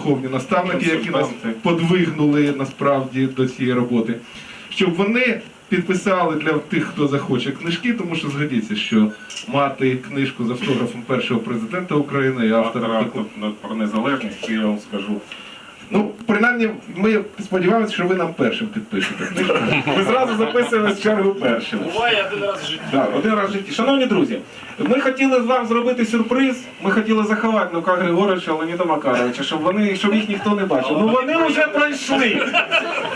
духовні наставники, які нас подвигнули насправді до цієї роботи, щоб вони підписали для тих, хто захоче книжки, тому що згодіться, що мати книжку з автографом першого президента України і автора про незалежність, я вам скажу. Ну, принаймні, ми сподіваємося, що ви нам першим підпишете. Ми зразу записуємо з чергу першим. Буває один раз в житті. Так, один раз в житті. Шановні друзі, ми хотіли вам зробити сюрприз. Ми хотіли заховати Лука Григоровича, Леоніда Макаровича, щоб вони, щоб їх ніхто не бачив. Ну вони вже пройшли.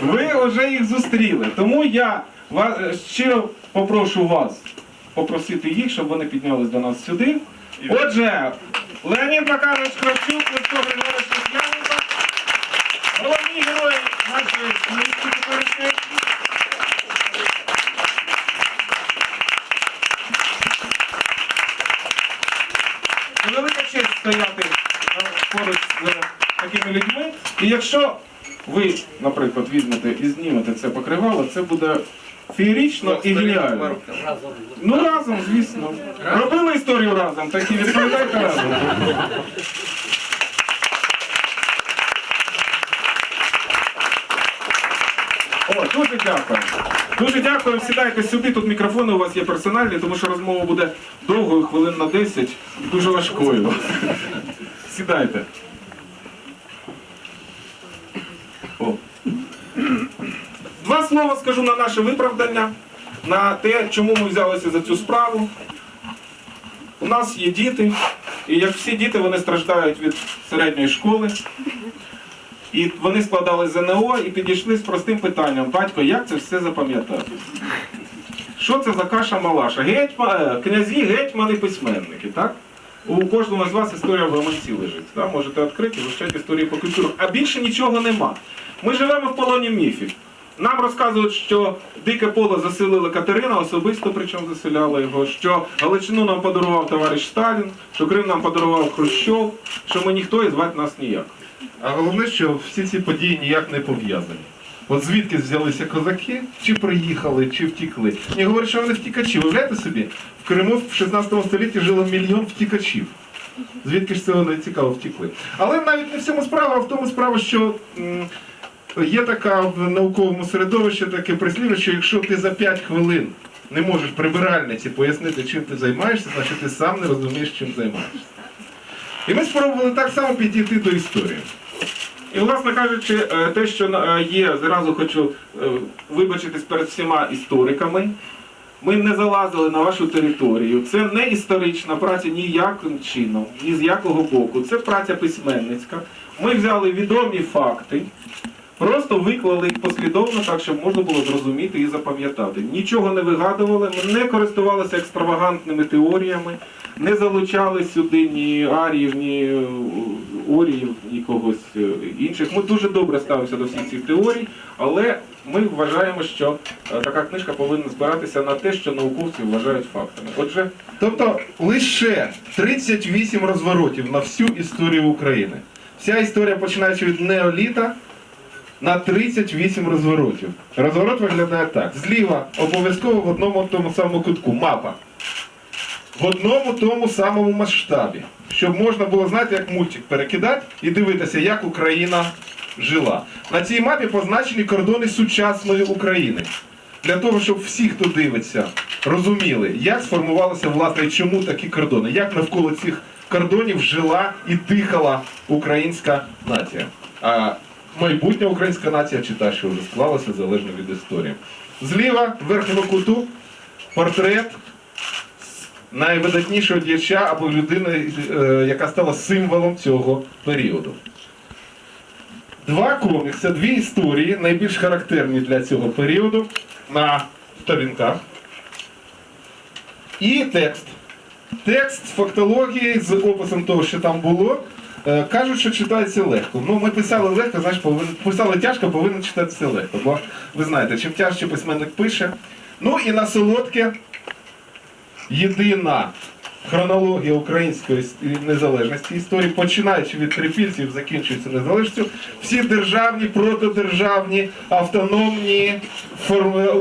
Ви вже їх зустріли. Тому я вас щиро попрошу вас попросити їх, щоб вони піднялись до нас сюди. Отже, Леонід Макарович Кравчук, Луцько Григорович Лук'яненко, герої нашої книжки теперішньої. Велика честь стояти поруч з такими людьми. І якщо ви, наприклад, візьмете і знімете це покривало, це буде феєрично і геніально. Ну разом, звісно. Робили історію разом, так і відповідайте разом. О, дуже дякую. Дуже дякую. Сідайте сюди. Тут мікрофони у вас є персональні, тому що розмова буде довгою, хвилин на 10, дуже важкою. Сідайте. О. Два слова скажу на наше виправдання, на те, чому ми взялися за цю справу. У нас є діти, і як всі діти, вони страждають від середньої школи. І вони складали ЗНО і підійшли з простим питанням: батько, як це все запам'ятати? Що це за каша малаша? Гетьма, е, князі, гетьмани, письменники, так? У кожного з вас історія в гаманці лежить. Так? Можете відкрити, вивчати історію по культуру. А більше нічого нема. Ми живемо в полоні міфів. Нам розказують, що дике поле заселила Катерина, особисто причому заселяла його, що Галичину нам подарував товариш Сталін, що Крим нам подарував Хрущов, що ми ніхто і звати нас ніяк. А головне, що всі ці події ніяк не пов'язані. От звідки взялися козаки, чи приїхали, чи втікли. Ні, говорять, що вони втікачі. Уявляєте собі, в Криму в 16 столітті жило мільйон втікачів. Звідки ж це вони цікаво втікли? Але навіть не в цьому справа, а в тому справа, що є така в науковому середовищі таке прислів'я, що якщо ти за 5 хвилин не можеш прибиральниці пояснити, чим ти займаєшся, значить ти сам не розумієш, чим займаєшся. І ми спробували так само підійти до історії. І, власне кажучи, е, те, що е, є, зразу хочу е, вибачитись перед всіма істориками. Ми не залазили на вашу територію. Це не історична праця ніяким чином, ні з якого боку. Це праця письменницька. Ми взяли відомі факти, просто виклали їх послідовно так, щоб можна було зрозуміти і запам'ятати. Нічого не вигадували, ми не користувалися екстравагантними теоріями, не залучали сюди ні аріїв, ні е, оріїв, ні когось е, інших. Ми дуже добре ставимося до всіх цих теорій, але ми вважаємо, що е, така книжка повинна збиратися на те, що науковці вважають фактами. Отже, Тобто лише 38 розворотів на всю історію України. Вся історія починаючи від неоліта на 38 розворотів. Розворот виглядає так. Зліва обов'язково в одному тому самому кутку мапа. В одному тому самому масштабі. Щоб можна було знати, як мультик перекидати і дивитися, як Україна жила. На цій мапі позначені кордони сучасної України. Для того, щоб всі, хто дивиться, розуміли, як сформувалися власне і чому такі кордони, як навколо цих кордонів жила і дихала українська нація. А майбутня українська нація чи та, що вже склалася залежно від історії. Зліва в верхньому куту портрет найвидатнішого діяча або людини, е, яка стала символом цього періоду. Два комікси, дві історії, найбільш характерні для цього періоду на сторінках. І текст. Текст фактології з описом того, що там було. Е, Кажуть, що читається легко. Ну, ми писали легко, значить, повинен, писали тяжко, повинен читатися легко. Бо ви знаєте, чим тяжче письменник пише. Ну і на солодке єдина хронологія української незалежності історії, починаючи від трипільців, закінчується незалежністю, всі державні, протидержавні, автономні,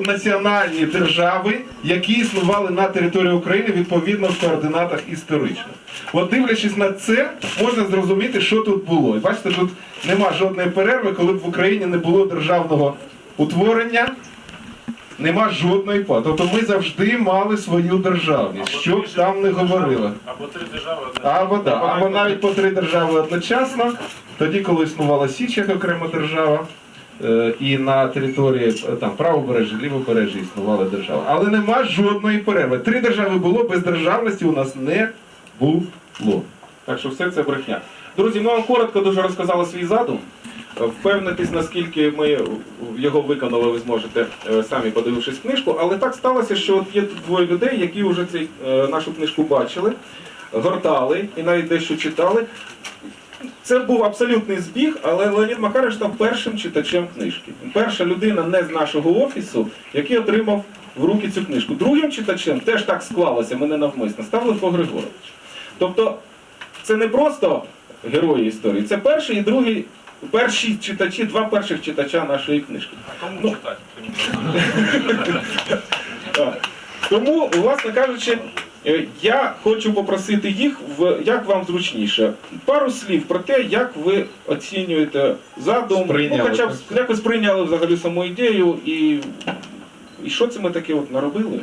національні держави, які існували на території України відповідно в координатах історичних. От дивлячись на це, можна зрозуміти, що тут було. І бачите, тут нема жодної перерви, коли б в Україні не було державного утворення. Нема жодної па. Тобто ми завжди мали свою державність, що б там не говорили. Або три держави. Або, да, або навіть по три держави одночасно, тоді, коли існувала Січ як окрема держава, е, і на території е, там правобережжя, лівобережжя існувала держава. Але нема жодної перерви. Три держави було, без державності у нас не було. Так що все це брехня. Друзі, ми вам коротко дуже розказали свій задум. Е, Впевнитись, наскільки ми його виконали, ви зможете е, самі подивившись книжку. Але так сталося, що от є двоє людей, які вже цей, е, нашу книжку бачили, гортали і навіть дещо читали. Це був абсолютний збіг, але Леонід Макарович став першим читачем книжки. Перша людина не з нашого офісу, який отримав в руки цю книжку. Другим читачем теж так склалося, мене навмисно, став Левко Григорович. Тобто це не просто герої історії, це перший і другий, перші читачі, два перших читача нашої книжки. А кому Ну. читати? Тому, власне кажучи, е, я хочу попросити їх, в, як вам зручніше, пару слів про те, як ви оцінюєте задум, ну, хоча б як ви сприйняли взагалі саму ідею, і, і що це ми таке от наробили,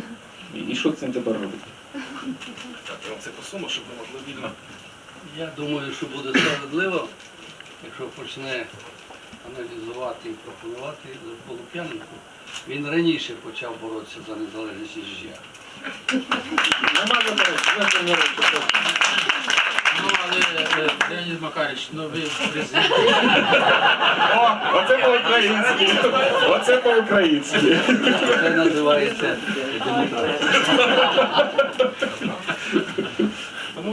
і, і що з цим тепер робити. Так, я вам це посуну, щоб ви могли вільно. Я думаю, що буде справедливо, якщо почне аналізувати і пропонувати Полуп'яненко. Він раніше почав боротися за незалежність ніж я. Нема заперечень. Ну, але е, Леонід Макарич, ну ви президент. О, оце по-українськи. Оце по-українськи. Це називається демократія.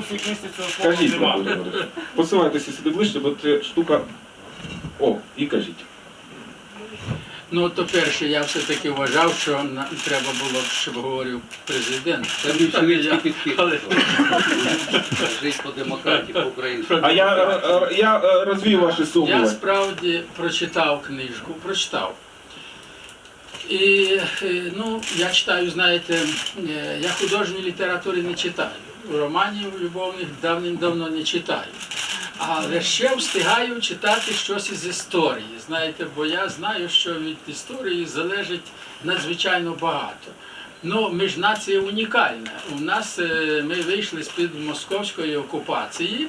Книжці цього слова Кажіть, нема. Микола. Посувайтеся сюди ближче, бо це штука. О, і кажіть. Ну, то перше, я все-таки вважав, що на- треба було, б, щоб говорив президент. Це більшовицький підхід. але- Жить по демократії, по українськи. А я, е, е, я е, розвію ваші Я сумніви. справді прочитав книжку, прочитав. І е, ну, я читаю, знаєте, е, я художньої літератури не читаю. Романів любовних давним-давно не читаю. Але ще встигаю читати щось із історії. Знаєте, бо я знаю, що від історії залежить надзвичайно багато. Ну, ми нація унікальна. У нас е, ми вийшли з-під московської окупації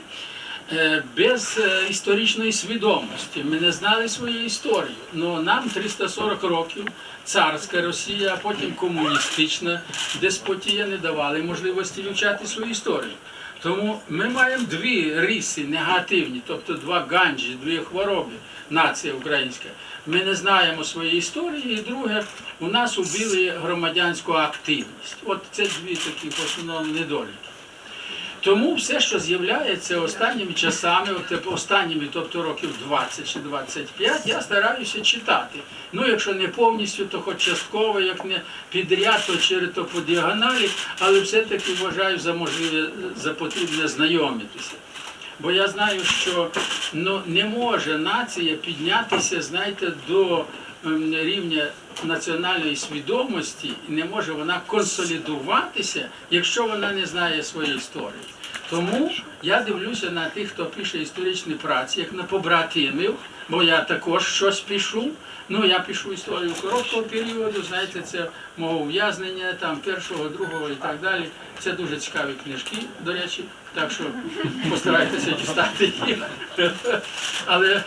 без е, історичної свідомості. Ми не знали свою історію. Ну нам 340 років царська Росія, а потім комуністична деспотія не давали можливості вивчати свою історію. Тому ми маємо дві риси негативні, тобто два ганджі, дві хвороби, нація українська. Ми не знаємо своєї історії, і друге, у нас убили громадянську активність. От це дві такі в недоліки. Тому все, що з'являється останніми часами, от типу, останніми, тобто років 20 чи 25, я стараюся читати. Ну, якщо не повністю, то хоч частково, як не підряд, то через то по діагоналі, але все-таки вважаю за можливе, за потрібне знайомитися. Бо я знаю, що ну, не може нація піднятися, знаєте, до ем, рівня національної свідомості, і не може вона консолідуватися, якщо вона не знає своєї історії. Тому я дивлюся на тих, хто пише історичні праці, як на побратимів, бо я також щось пишу. Ну, я пишу історію короткого періоду, знаєте, це мого ув'язнення, там першого, другого і так далі. Це дуже цікаві книжки, до речі, так що постарайтеся дістати їх. Але,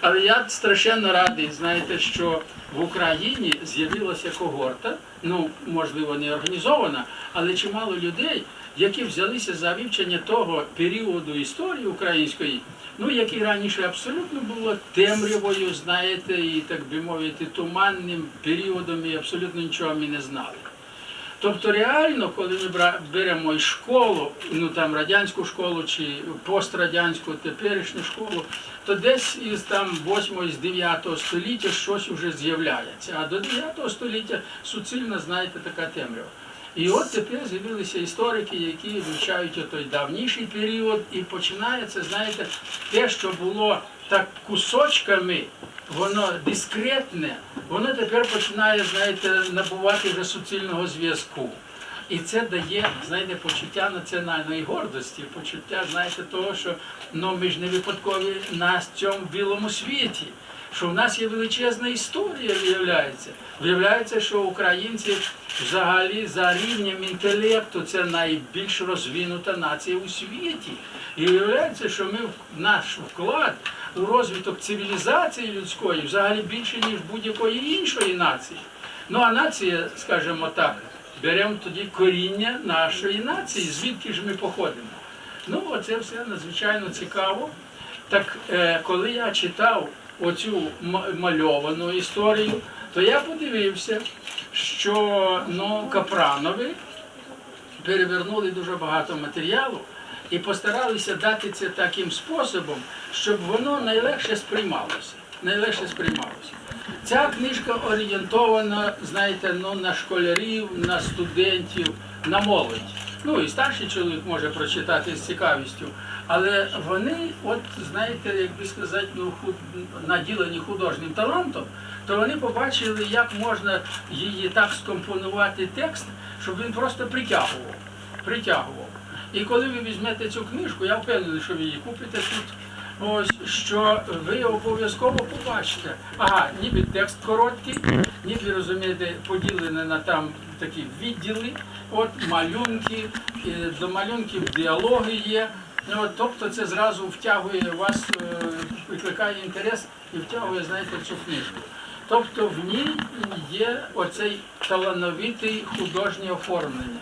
але я страшенно радий, знаєте, що в Україні з'явилася когорта, ну, можливо, не організована, але чимало людей, які взялися за вивчення того періоду історії української, ну, який раніше абсолютно було темрявою, знаєте, і так би мовити, туманним періодом, і абсолютно нічого ми не знали. Тобто реально, коли ми беремо і школу, ну там радянську школу чи пострадянську, теперішню школу, то десь із там 8 з 9 століття щось вже з'являється. А до 9 століття суцільна, знаєте, така темрява. І от тепер з'явилися історики, які вивчають той давніший період, і починається, знаєте, те, що було так кусочками, воно дискретне, воно тепер починає, знаєте, набувати вже суцільного зв'язку. І це дає, знаєте, почуття національної гордості, почуття, знаєте, того, що ну, ми ж не випадкові на цьому білому світі, що в нас є величезна історія, виявляється. Виявляється, що українці взагалі за рівнем інтелекту це найбільш розвинута нація у світі. І виявляється, що ми наш вклад у розвиток цивілізації людської взагалі більше, ніж будь-якої іншої нації. Ну а нація, скажімо так, беремо тоді коріння нашої нації, звідки ж ми походимо. Ну, оце все надзвичайно цікаво. Так е, коли я читав оцю мальовану історію, то я подивився, що ну, Капранови перевернули дуже багато матеріалу і постаралися дати це таким способом, щоб воно найлегше сприймалося. Найлегше сприймалося. Ця книжка орієнтована, знаєте, ну, на школярів, на студентів, на молодь. Ну і старший чоловік може прочитати з цікавістю, але вони, от знаєте, як би сказати, ну, худ... наділені художнім талантом, то вони побачили, як можна її так скомпонувати текст, щоб він просто притягував. притягував. І коли ви візьмете цю книжку, я впевнений, що ви її купите тут. Ось що ви обов'язково побачите. Ага, ніби текст короткий, ніби розумієте, поділений на там такі відділи, от малюнки, до малюнків діалоги є. Ну, от, тобто це зразу втягує вас, е, викликає інтерес і втягує, знаєте, цю книжку. Тобто в ній є оцей талановитий художнє оформлення,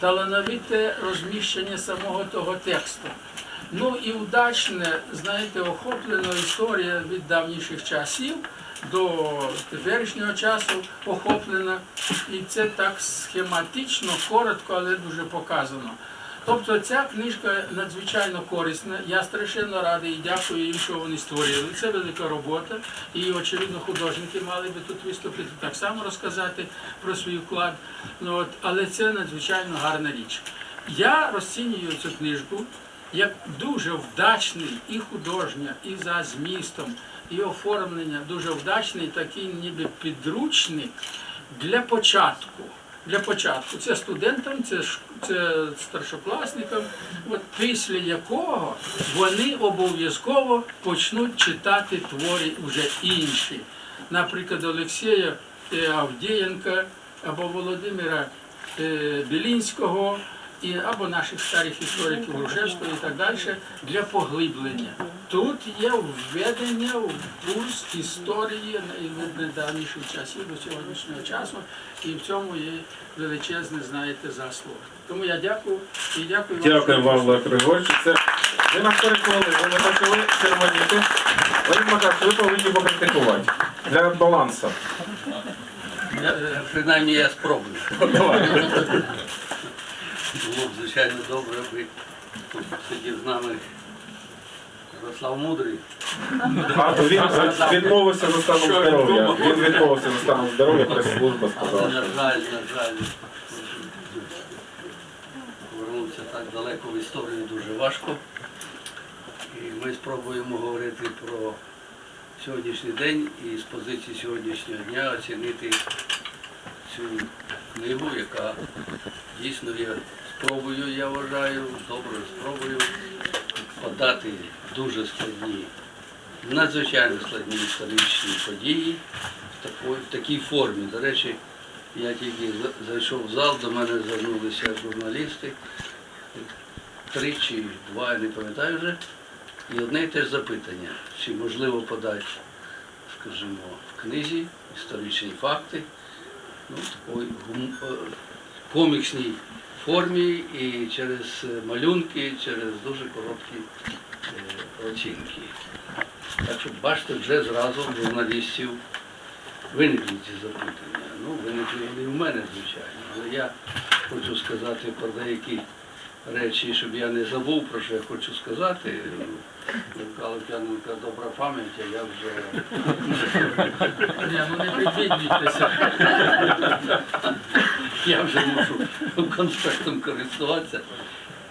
талановите розміщення самого того тексту. Ну і удачне, знаєте, охоплена історія від давніших часів до теперішнього часу охоплена. І це так схематично, коротко, але дуже показано. Тобто ця книжка надзвичайно корисна. Я страшенно радий і дякую їм, що вони створили. Це велика робота. І, очевидно, художники мали би тут виступити, так само розказати про свій вклад. Ну, от, але це надзвичайно гарна річ. Я розцінюю цю книжку як дуже вдачний і художня, і за змістом, і оформлення, дуже вдачний такий ніби підручник для початку. Для початку це студентам, це, це старшокласникам, от після якого вони обов'язково почнуть читати твори вже інші. Наприклад, Олексія е, Авдієнка або Володимира е, Білінського, і, або наших старих істориків Грушевського і так далі для поглиблення. Тут є введення в курс історії від недавніших часів до сьогоднішнього часу, і в цьому є величезне, знаєте, заслуга. Тому я дякую і дякую вам. Дякую вам, Олег Григорович. Це ви нас переконали, ви не почали червоніти. Олег Макарович, ви повинні покритикувати. Для балансу. Я, е, принаймні я спробую. Давай. Було б, звичайно, добре, аби тут сидів з нами Ярослав Мудрий. А то він відмовився за станом здоров'я. Він відмовився за станом здоров'я, прес-служба Але, сказала. на жаль, на жаль, повернутися так далеко в історію дуже важко. І ми спробуємо говорити про сьогоднішній день і з позиції сьогоднішнього дня оцінити цю книгу, яка дійсно є спробою, я вважаю, доброю спробою подати дуже складні, надзвичайно складні історичні події в такій, в такій формі. До речі, я тільки зайшов в зал, до мене звернулися журналісти, три чи два, я не пам'ятаю вже. І одне і те ж запитання, чи можливо подати, скажімо, в книзі історичні факти, ну, такої е, коміксній формі і через малюнки, через дуже короткі е, оцінки. Так що бачите, вже зразу журналістів виникли ці запитання. Ну, виникли вони в мене, звичайно. Але я хочу сказати про деякі речі, щоб я не забув, про що я хочу сказати. Михайло П'яненка добра пам'ять, а я вже ну не припіднюйтеся. Я вже мушу конспектом користуватися.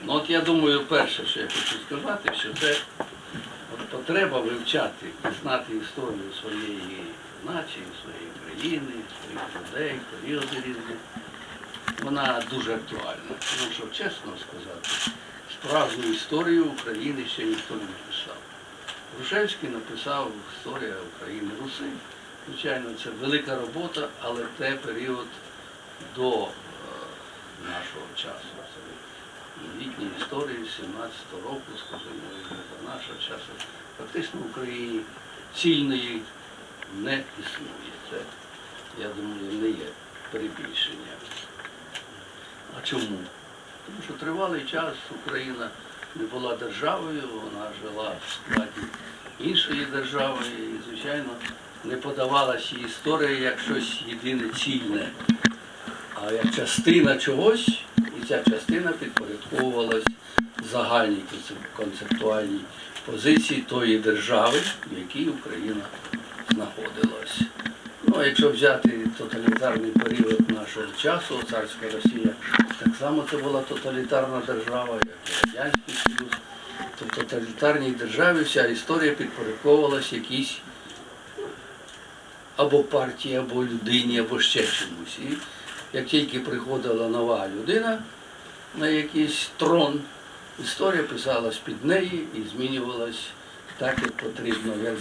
Ну от я думаю, перше, що я хочу сказати, що це от потреба вивчати, знати історію своєї нації, своєї країни, своїх людей, періоди різні. Вона дуже актуальна. Тому що, чесно сказати, справжню історію України ще ніхто не написав. Грушевський написав Історія України Руси. Звичайно, це велика робота, але те період до е, нашого часу. Це новітні історії 17 року, скажімо, до нашого часу. Фактично в Україні цільної не існує. Це, я думаю, не є перебільшення. А чому? Тому що тривалий час Україна не була державою, вона жила в складі іншої держави і, звичайно, не подавалася історія як щось єдине цільне, а як частина чогось, і ця частина підпорядковувалась загальній концептуальній позиції тої держави, в якій Україна знаходилась. Ну, а якщо взяти тоталітарний період нашого часу, царська Росія, так само це була тоталітарна держава, як і Радянський Союз. То в тоталітарній державі вся історія підпорядковувалась якійсь або партії, або людині, або ще чомусь. Як тільки приходила нова людина на якийсь трон, історія писалась під неї і змінювалась так, як потрібно, як